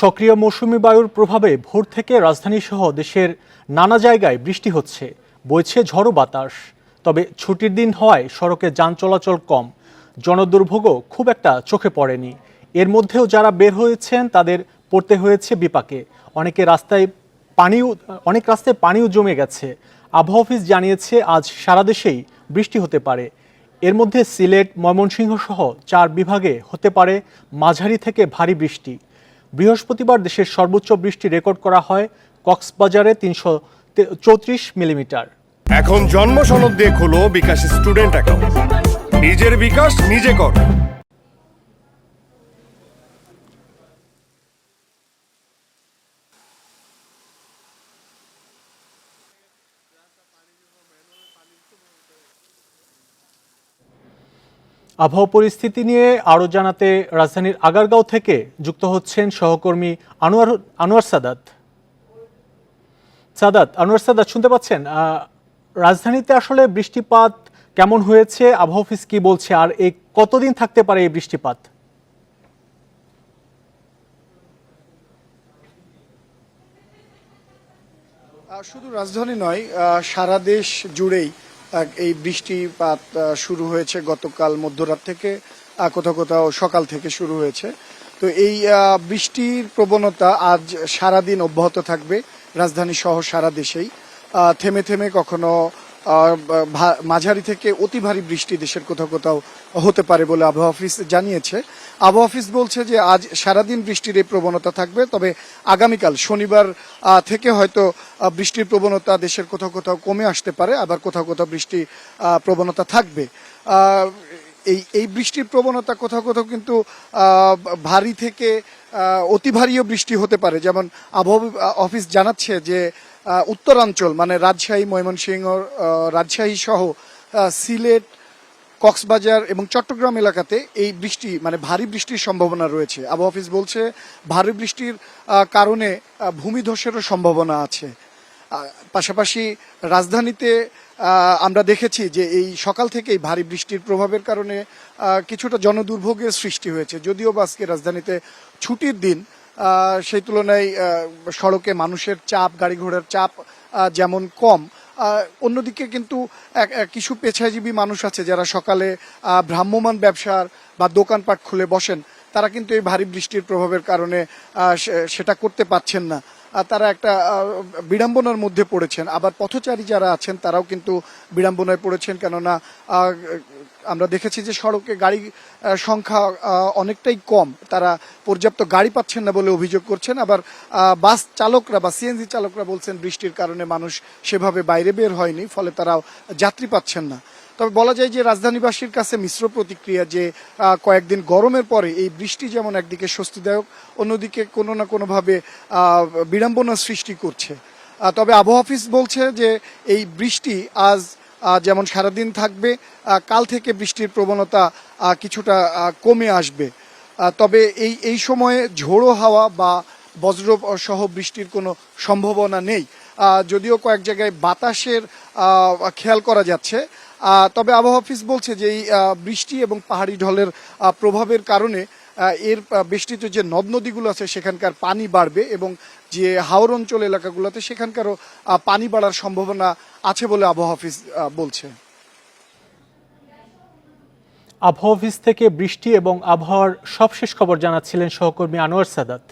সক্রিয় মৌসুমি বায়ুর প্রভাবে ভোর থেকে রাজধানী সহ দেশের নানা জায়গায় বৃষ্টি হচ্ছে, বইছে ঝড়ো বাতাস। তবে ছুটির দিন হওয়ায় সড়কে যান চলাচল কম। জনদুর্ভোগও খুব একটা চোখে পড়েনি। এর মধ্যেও যারা বের হয়েছেন, তাদের পড়তে হয়েছে বিপাকে। অনেকে রাস্তায় পানিও, অনেক রাস্তায় পানিও জমে গেছে। আবহাওয়া অফিস জানিয়েছে, আজ সারা দেশেই বৃষ্টি হতে পারে। এর মধ্যে সিলেট, ময়মনসিংহ সহ চার বিভাগে হতে পারে মাঝারি থেকে ভারী বৃষ্টি। বৃহস্পতিবার দেশের সর্বোচ্চ বৃষ্টি রেকর্ড করা হয় কক্সবাজারে তিনশো চৌত্রিশ মিলিমিটার। এখন জন্ম সনদ দিয়ে খোলো বিকাশ স্টুডেন্ট অ্যাকাউন্ট। নিজের বিকাশ নিজে কর। আবহাওয়া পরিস্থিতি নিয়ে আরও জানাতে রাজধানীর আগারগাঁও থেকে যুক্ত হচ্ছেন সহকর্মী আনোয়ার আনোয়ার সাদাত। সাদাত, আনোয়ার সাদাত, শুনতে পাচ্ছেন? রাজধানীতে আসলে বৃষ্টিপাত কেমন হয়েছে? আবহাওয়া অফিস কি বলছে? আর এই কতদিন থাকতে পারে এই বৃষ্টিপাত? শুধু রাজধানী নয় সারা দেশ জুড়েই এই বৃষ্টিপাত শুরু হয়েছে গতকাল মধ্যরাত থেকে কোথাও কোথাও সকাল থেকে শুরু হয়েছে। তো এই বৃষ্টির প্রবণতা আজ সারাদিন অব্যাহত থাকবে, রাজধানী সহ সারা দেশেই। থেমে থেমে কখনো মাঝারি থেকে অতি ভারী বৃষ্টি দেশের কোথাও কোথাও হতে পারে বলে আবহাওয়া অফিস জানিয়েছে। আবহাওয়া অফিস বলছে যে, আজ সারাদিন বৃষ্টির এই প্রবণতা থাকবে, তবে আগামীকাল শনিবার থেকে হয়তো বৃষ্টির প্রবণতা দেশের কোথাও কোথাও কমে আসতে পারে, আবার কোথাও কোথাও বৃষ্টি প্রবণতা থাকবে। এই এই বৃষ্টির প্রবণতা কোথাও কোথাও কিন্তু ভারী থেকে অতি ভারীও বৃষ্টি হতে পারে। যেমন আবহাওয়া অফিস জানাচ্ছে যে উত্তরাঞ্চল মানে রাজশাহী, ময়মনসিংহ রাজশাহী সহ সিলেট, কক্সবাজার এবং চট্টগ্রাম এলাকাতে এই বৃষ্টি মানে ভারী বৃষ্টির সম্ভাবনা রয়েছে। আবহাওয়া অফিস বলছে, ভারী বৃষ্টির কারণে ভূমিধসেরও সম্ভাবনা আছে। পাশাপাশি রাজধানীতে আমরা দেখেছি যে এই সকাল থেকেই ভারী বৃষ্টির প্রভাবের কারণে কিছুটা জনদুর্ভোগের সৃষ্টি হয়েছে। যদিও বা আজকে রাজধানীতে ছুটির দিন সেই তুলনায় সড়কে মানুষের চাপ গাড়ি ঘোড়ার চাপ যেমন কম। অন্যদিকে কিন্তু কিছু পেছাজীবী মানুষ আছে যারা সকালে আহ, ভ্রাম্যমাণ ব্যবসার বা দোকানপাট খুলে বসেন। তারা কিন্তু এই ভারী বৃষ্টির প্রভাবের কারণে সেটা করতে পারছেন না। তারা একটা বিড়ম্বনার মধ্যে পড়েছেন। আবার পথচারী যারা আছেন তারাও কিন্তু বিড়ম্বনায় পড়েছেন। কেননা আমরা দেখেছি যে সড়কে গাড়ি সংখ্যা অনেকটাই কম। তারা পর্যাপ্ত গাড়ি পাচ্ছেন না বলে অভিযোগ করছেন। আবার বাস চালকরা বা সিএনজি চালকরা বলছেন বৃষ্টির কারণে মানুষ সেভাবে বাইরে বের হয়নি, ফলে তারা যাত্রী পাচ্ছেন না। তবে বলা যায় যে রাজধানীবাসীর কাছে মিশ্র প্রতিক্রিয়া যে কয়েকদিন গরমের পরে এই বৃষ্টি যেমন একদিকে স্বস্তিদায়ক, অন্যদিকে কোনো না কোনোভাবে বিড়ম্বনা সৃষ্টি করছে। তবে আবহাওয়া অফিস বলছে যে এই বৃষ্টি আজ যেমন সারাদিন থাকবে কাল থেকে বৃষ্টির প্রবণতা কিছুটা কমে আসবে। তবে এই এই সময়ে ঝোড়ো হাওয়া বা বজ্র সহ বৃষ্টির কোনো সম্ভাবনা নেই। যদিও কয়েক জায়গায় বাতাসের খেয়াল করা যাচ্ছে। তবে আবহাওয়া অফিস বলছে যে এই বৃষ্টি এবং পাহাড়ি ঢলের প্রভাবের কারণে এর বৃষ্টিত যে নদ নদীগুলো আছে, সেখানকার পানি বাড়বে এবং যে হাওর অঞ্চল এলাকাগুলোতে সেখানকারও পানি বাড়ার সম্ভাবনা আছে বলে আবহাওয়া অফিস বলছে। আবহাওয়া অফিস থেকে বৃষ্টি এবং আবহাওয়ার সবশেষ খবর জানাচ্ছিলেন সহকর্মী আনোয়ার সাদাত।